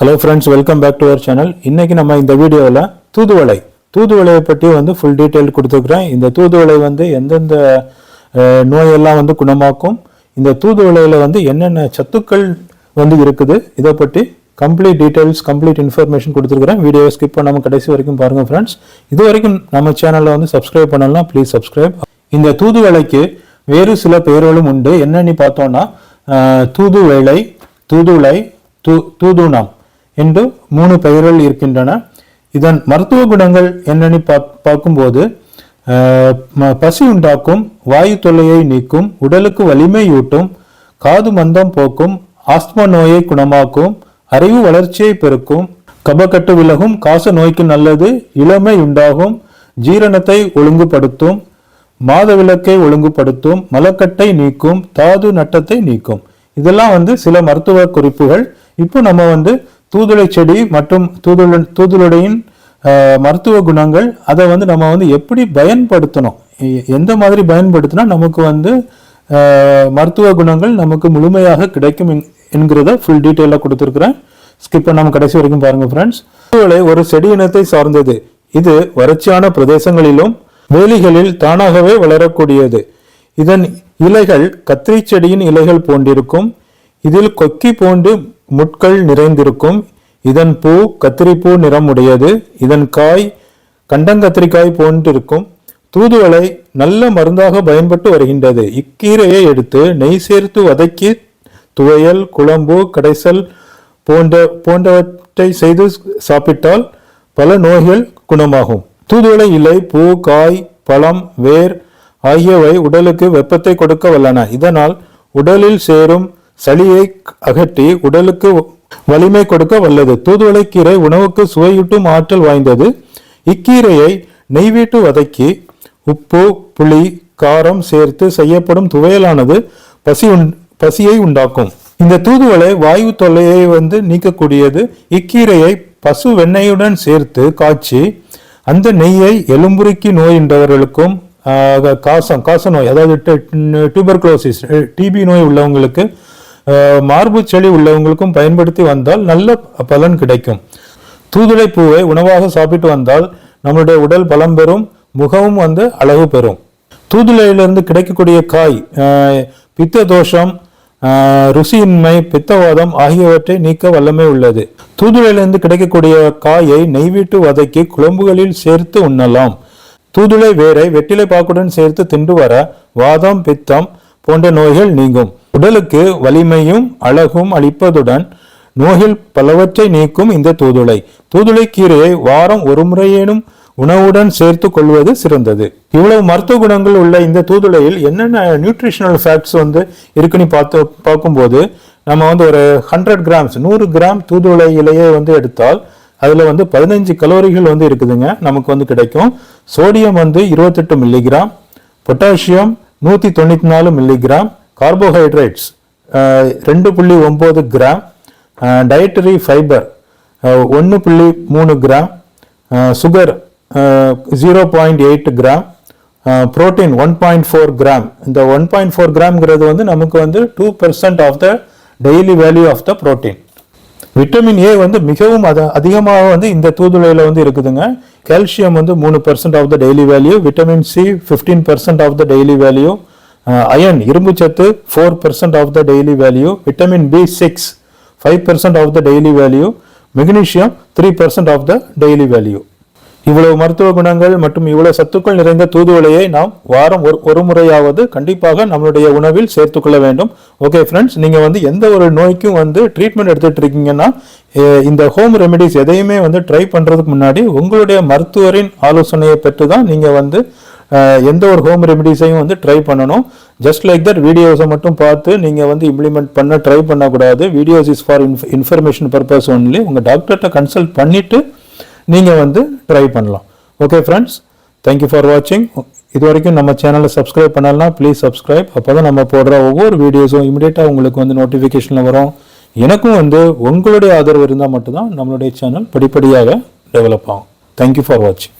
Hello friends welcome back to our channel இன்றைக்கி நம்ம இந்த வீடியோவில் தூதுவளை. தூதுவளையை பற்றி வந்து ஃபுல் டீட்டெயில் கொடுத்துருக்குறேன். இந்த தூதுவளை வந்து எந்தெந்த நோயெல்லாம் வந்து குணமாக்கும் இந்த தூதுவளையில் வந்து என்னென்ன சத்துக்கள் வந்து இருக்குது இதை பற்றி கம்ப்ளீட் டீட்டெயில்ஸ் கம்ப்ளீட் இன்ஃபர்மேஷன் கொடுத்துருக்குறேன். வீடியோவை ஸ்கிப் பண்ணாமல் கடைசி வரைக்கும் பாருங்கள் ஃப்ரெண்ட்ஸ் இது வரைக்கும் நம்ம சேனலில் வந்து சப்ஸ்கிரைப் பண்ணலாம் ப்ளீஸ் சப்ஸ்கிரைப் இந்த தூதுவளைக்கு வேறு சில பெயர்களும் உண்டு. என்னென்னு பார்த்தோன்னா அஹ், தூதுளை தூ தூதுணம். என்று மூணு பெயர்கள் இருக்கின்றன. இதன் மருத்துவ குணங்கள் என்னன்னு பா- பார்க்கும்போது ம- பசி உண்டாக்கும் வாயு தொல்லையை நீக்கும் உடலுக்கு வலிமையூட்டும் காது மந்தம் போக்கும் ஆஸ்துமா நோயை குணமாக்கும் அறிவு வளர்ச்சியை பெருக்கும் கபக்கட்டு விலகும் காச நோய்க்கு நல்லது இளமை உண்டாகும் ஜீரணத்தை ஒழுங்குபடுத்தும் மாதவிலக்கை ஒழுங்குபடுத்தும் மலக்கட்டை நீக்கும் தாது நட்டத்தை நீக்கும். இதெல்லாம் வந்து சில மருத்துவ குறிப்புகள். இப்போ நம்ம வந்து தூதுளை செடி மற்றும் தூதுள தூதுளுடையின் மருத்துவ குணங்கள் அதை வந்து நம்ம வந்து எப்படி பயன்படுத்தணும்? எந்த மாதிரி பயன்படுத்தினா நமக்கு வந்து மருத்துவ குணங்கள் நமக்கு முழுமையாக கிடைக்கும் என்கிறத ஃபுல் டீட்டெயிலாக கொடுத்துருக்குறேன். ஸ்கிப் பண்ணாம கடைசி வரைக்கும் பாருங்க ஃப்ரெண்ட்ஸ் தூதுளை ஒரு செடி இனத்தை சார்ந்தது. இது வறட்சியான பிரதேசங்களிலும் வேலிகளில் தானாகவே வளரக்கூடியது. இதன் இலைகள் கத்திரி செடியின் இலைகள் போன்றிருக்கும். இதில் கொக்கி போன்று முட்கள் நிறைந்திருக்கும். இதன் பூ கத்திரிப்பூ நிறம் உடையது இதன் காய் கண்டங்கத்திரிக்காய் போன்றிருக்கும். தூதுவளை நல்ல மருந்தாக பயன்பட்டு வருகின்றது. இக்கீரையை எடுத்து நெய் சேர்த்து வதக்கி துவையல் குழம்பு கடைசல் போன்ற போன்றவற்றை செய்து சாப்பிட்டால் பல நோய்கள் குணமாகும். தூதுவளை இலை பூ காய் பழம் வேர் ஆகியவை உடலுக்கு வெப்பத்தை கொடுக்க வல்லன. இதனால் உடலில் சேரும் சளியை அகற்றி உடலுக்கு வலிமை கொடுக்க வல்லது. தூதுவளை கீரை உணவுக்கு சுவையூட்டும் ஆற்றல் வாய்ந்தது. இக்கீரையை நெய்வீட்டு வதக்கி உப்பு புளி காரம் சேர்த்து செய்யப்படும் துவையலானது பசி உண்- பசியை உண்டாக்கும். இந்த தூதுவளை வாயு தொல்லையை வந்து நீக்கக்கூடியது. இக்கீரையை பசு வெண்ணெயுடன் சேர்த்து காய்ச்சி அந்த நெய்யை எலும்புருக்கி நோயின்றவர்களுக்கும் ஆஹ், காசம் காச நோய் அதாவது டியூபர்குலோசிஸ் டிபி நோய் உள்ளவங்களுக்கு மார்பு செளி உள்ளவங்களுக்கும் பயன்படுத்தி வந்தால் நல்ல பலன் கிடைக்கும். தூதுளை பூவை உணவாக சாப்பிட்டு வந்தால் நம்மளுடைய உடல் பலம் பெறும் முகமும் வந்து அழகு பெறும். தூதுளையிலிருந்து கிடைக்கக்கூடிய காய் ஆஹ், பித்த தோஷம் ஆஹ், ருசியின்மை பித்தவாதம் ஆகியவற்றை நீக்க வல்லமை உள்ளது. தூதுளையிலிருந்து கிடைக்கக்கூடிய காயை நெய்விட்டு வதக்கி குழம்புகளில் சேர்த்து உண்ணலாம். தூதுளை வேரை வெற்றிலை பாக்குடன் சேர்த்து தின்று வர வாதம் பித்தம் போன்ற நோய்கள் நீங்கும். உடலுக்கு வலிமையும் அழகும் அளிப்பதுடன் நோயில் பலவற்றை நீக்கும் இந்த தூதுளை. தூதுளை கீரையை வாரம் ஒரு முறையேனும் உணவுடன் சேர்த்து கொள்வது சிறந்தது. இவ்வளவு மருத்துவ குணங்கள் உள்ள இந்த தூதுளையில் என்னென்ன நியூட்ரிஷனல் ஃபேக்ட்ஸ் வந்து இருக்குன்னு பார்த்து பார்க்கும்போது நம்ம வந்து ஒரு ஹண்ட்ரட் கிராம்ஸ் நூறு கிராம் தூதுளை இலையை வந்து எடுத்தால் அதில் வந்து பதினஞ்சு கலோரிகள் வந்து இருக்குதுங்க. நமக்கு வந்து கிடைக்கும். சோடியம் வந்து இருபத்தெட்டு மில்லிகிராம் பொட்டாசியம் நூற்றி தொண்ணூற்றி நாலு மில்லிகிராம் கார்போஹைட்ரேட்ஸ் ரெண்டு புள்ளி ஒம்பது கிராம் டயட்டரி ஃபைபர் ஒன்று புள்ளி மூணு gram sugar zero point eight gram protein one point four gram இந்த ஒன் பாயிண்ட் ஃபோர் கிராம்ங்கிறது வந்து நமக்கு வந்து two percent of the daily value of the protein vitamin A வந்து மிகவும் அத அதிகமாக வந்து இந்த தூதுளையில் வந்து இருக்குதுங்க. கால்சியம் வந்து மூணு percent of the daily value vitamin C fifteen percent of the daily value iron இரும்பு சத்து four percent of the daily value vitamin B six five percent of the daily value magnesium three percent of the daily value இவ்வளவு மருத்துவ குணங்கள் மற்றும் இவ்வளவு சத்துக்கள் நிறைந்த தூதுவளையை நாம் வாரம் ஒரு ஒரு முறையாவது கண்டிப்பாக நம்மளுடைய உணவில் சேர்த்துக்கொள்ள வேண்டும். ஓகே ஃப்ரெண்ட்ஸ் நீங்கள் வந்து எந்த ஒரு நோய்க்கும் வந்து ட்ரீட்மெண்ட் எடுத்துட்டு இருக்கீங்கன்னா இந்த ஹோம் ரெமெடிஸ் எதையுமே வந்து ட்ரை பண்ணுறதுக்கு முன்னாடி உங்களுடைய மருத்துவரின் ஆலோசனையை பெற்று தான் நீங்கள் வந்து எந்த ஒரு ஹோம் ரெமெடிஸையும் வந்து ட்ரை பண்ணணும். ஜஸ்ட் லைக் தட் வீடியோஸை மட்டும் பார்த்து நீங்கள் வந்து இம்ப்ளிமெண்ட் பண்ண ட்ரை பண்ணக்கூடாது. Videos is for information purpose only உங்கள் டாக்டர்கிட்ட கன்சல்ட் பண்ணிவிட்டு நீங்கள் வந்து ட்ரை பண்ணலாம். ஓகே ஃப்ரெண்ட்ஸ் தேங்க்யூ ஃபார் வாட்சிங் இது வரைக்கும் நம்ம சேனலை சப்ஸ்கிரைப் பண்ணலாம் ப்ளீஸ் சப்ஸ்கிரைப் அப்போ தான் நம்ம போடுற ஒவ்வொரு வீடியோஸும் இமிடியேட்டாக உங்களுக்கு வந்து நோட்டிஃபிகேஷனில் வரும். எனக்கும் வந்து உங்களுடைய ஆதரவு இருந்தால் மட்டும்தான் நம்மளுடைய சேனல் படிப்படியாக டெவலப் ஆகும். தேங்க்யூ ஃபார் வாட்சிங்